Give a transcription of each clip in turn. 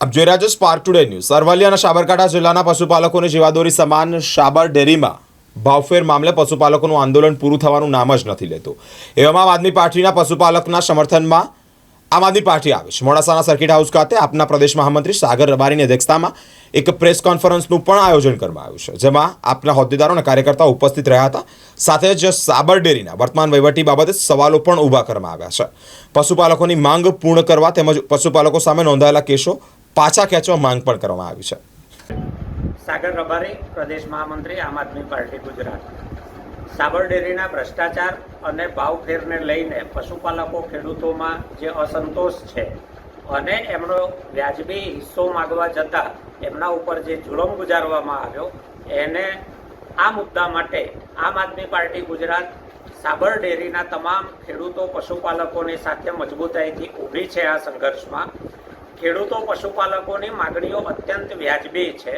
આપ જોઈ રહ્યા છો સ્પાર્ક ટુડે ન્યૂઝ અરવલ્લી અને સાબરકાંઠા જિલ્લાના પશુપાલકોની જીવાદોરી સમાન શાબર ડેરીમાં ભાવફેર મામલે પશુપાલકોનું આંદોલન પૂરું થવાનું નામ જ નથી લેતું. એવામાં આમ આદમી પાર્ટીના પશુપાલકના સમર્થનમાં આમ આદમી પાર્ટી આવે છે. મોડાસાના સર્કિટ હાઉસ ખાતે આપના પ્રદેશ મહામંત્રી સાગર રબારીની અધ્યક્ષતામાં એક પ્રેસ કોન્ફરન્સનું પણ આયોજન કરવામાં આવ્યું છે. જેમાં આપના હોદ્દેદારો અને કાર્યકર્તાઓ ઉપસ્થિત રહ્યા હતા. સાથે જ સાબર ડેરીના વર્તમાન વહીવટી બાબતે સવાલો પણ ઊભા કરવામાં આવ્યા છે. પશુપાલકોની માંગ પૂર્ણ કરવા તેમજ પશુપાલકો સામે નોંધાયેલા કેસો પાછા ખેંચવા માંગ પણ કરવામાં આવી છે. સાગર રબારી, પ્રદેશ મહામંત્રી, આમ આદમી પાર્ટી, ગુજરાત. સાબર ડેરીના ભ્રષ્ટાચાર અને ભાવફેરને લઈને પશુપાલકો ખેડૂતોમાં જે અસંતોષ છે અને એમનો વ્યાજબી હિસ્સો માગવા જતાં એમના ઉપર જે જુલમ ગુજારવામાં આવ્યો, એને આ મુદ્દા માટે આમ આદમી પાર્ટી, ગુજરાત, સાબર ડેરીના તમામ ખેડૂતો, પશુપાલકોની સાથે મજબૂતાઈથી ઊભી છે આ સંઘર્ષમાં. ખેડૂતો, પશુપાલકોની માગણીઓ અત્યંત વ્યાજબી છે.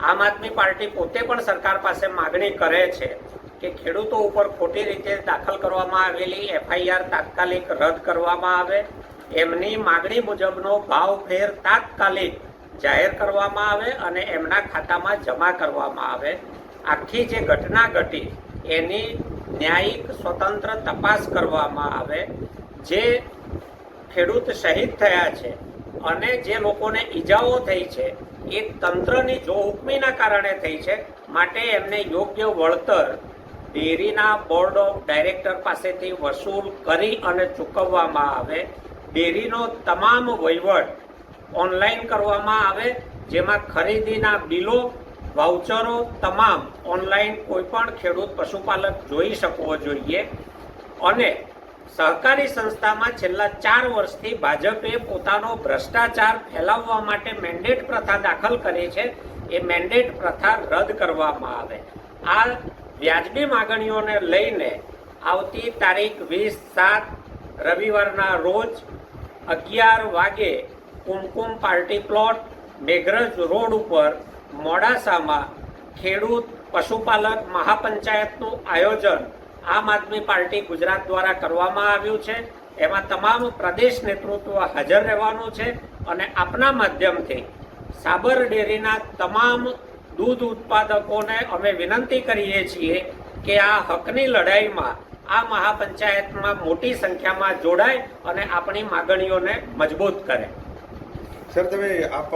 આમ આદમી પાર્ટી પોતે પણ સરકાર પાસે માગણી કરે છે કે ખેડૂતો ઉપર ખોટી રીતે દાખલ કરવામાં આવેલી એફઆઈઆર તાત્કાલિક રદ કરવામાં આવે. એમની માગણી મુજબનો ભાવ ફેર તાત્કાલિક જાહેર કરવામાં આવે અને એમના ખાતામાં જમા કરવામાં આવે. આખી જે ઘટના ઘટી એની ન્યાયિક સ્વતંત્ર તપાસ કરવામાં આવે. જે ખેડૂત શહીદ થયા છે અને જે લોકોને ઈજાઓ થઈ છે, એ તંત્રની જોહુકમીના કારણે થઈ છે, માટે એમને યોગ્ય વળતર ડેરીના બોર્ડ ઓફ ડાયરેક્ટર પાસેથી વસૂલ કરી અને ચૂકવવામાં આવે. ડેરીનો તમામ વહીવટ ઓનલાઈન કરવામાં આવે, જેમાં ખરીદીના બિલો, વાઉચરો તમામ ઓનલાઈન કોઈ પણ ખેડૂત પશુપાલક જોઈ શકવો જોઈએ. અને સહકારી સંસ્થામાં છેલ્લા ચાર વર્ષથી ભાજપે પોતાનો ભ્રષ્ટાચાર ફેલાવવા માટે મેન્ડેટ પ્રથા દાખલ કરી છે. એ મેન્ડેટ પ્રથા રદ કરવામાં આવે. આ વ્યાજબી માગણીઓને લઈને આવતી તારીખ વીસ સાત રવિવારના રોજ અગિયાર વાગે Kumkum party plot, Meghraj road ઉપર મોડાસામાં ખેડૂત પશુપાલક મહાપંચાયતનું આયોજન આમ આદમી પાર્ટી ગુજરાત દ્વારા કરવામાં આવ્યું છે. એમાં તમામ પ્રદેશ નેતૃત્વ હાજર રહેવાનું છે અને આપના માધ્યમથી સાબર ડેરીના તમામ દૂધ ઉત્પાદકોને અમે વિનંતી કરીએ છીએ કે આ હકની લડાઈમાં આ મહાપંચાયતમાં મોટી સંખ્યામાં જોડાય અને આપણી માગણીઓને મજબૂત કરે. સર, તમે આપ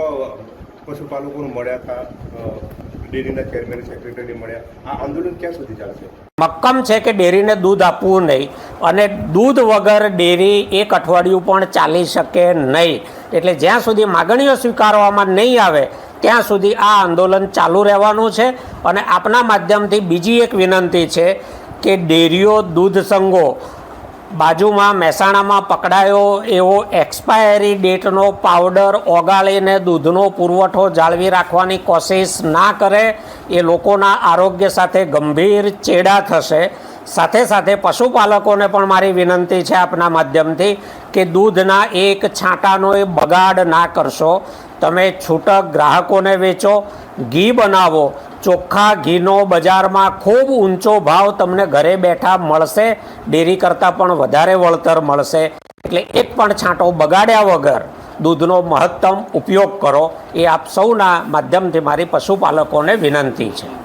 પશુપાલકોને મળ્યા હતા ડેરીના ચેરમેન સેક્રેટરી મળ્યા. આ આંદોલન ક્યાં સુધી ચાલશે? મક્કમ છે કે ડેરીને દૂધ આપવું નહીં અને દૂધ વગર ડેરી એક અઠવાડિયું પણ ચાલી શકે નહીં. એટલે જ્યાં સુધી માગણીઓ સ્વીકારવામાં નહીં આવે, ત્યાં સુધી આ આંદોલન ચાલુ રહેવાનું છે. અને આપના માધ્યમથી બીજી એક વિનંતી છે કે ડેરીઓ દૂધ સંઘો બાજુમાં મહેસાણામાં પકડાયો એવો એક્સપાયરી ડેટનો પાવડર ઓગાળીને દૂધનો પુરવઠો જાળવી રાખવાની કોશિશ ના કરે, એ લોકોના આરોગ્ય સાથે ગંભીર ચેડા થશે. સાથે સાથે પશુપાલકોને પણ મારી વિનંતી છે આપના માધ્યમથી કે દૂધના એક છાંટાનો એ બગાડ ના કરશો. તમે છૂટક ગ્રાહકોને વેચો, ઘી બનાવો ચોખ્ખા ઘીનો બજારમાં ખૂબ ઊંચો ભાવ તમને ઘરે બેઠા મળશે. ડેરી કરતાં પણ વધારે વળતર મળશે. એટલે એક પણ છાંટો બગાડ્યા વગર દૂધનો મહત્તમ ઉપયોગ કરો. એ આપ સૌના માધ્યમથી મારી પશુપાલકોને વિનંતી છે.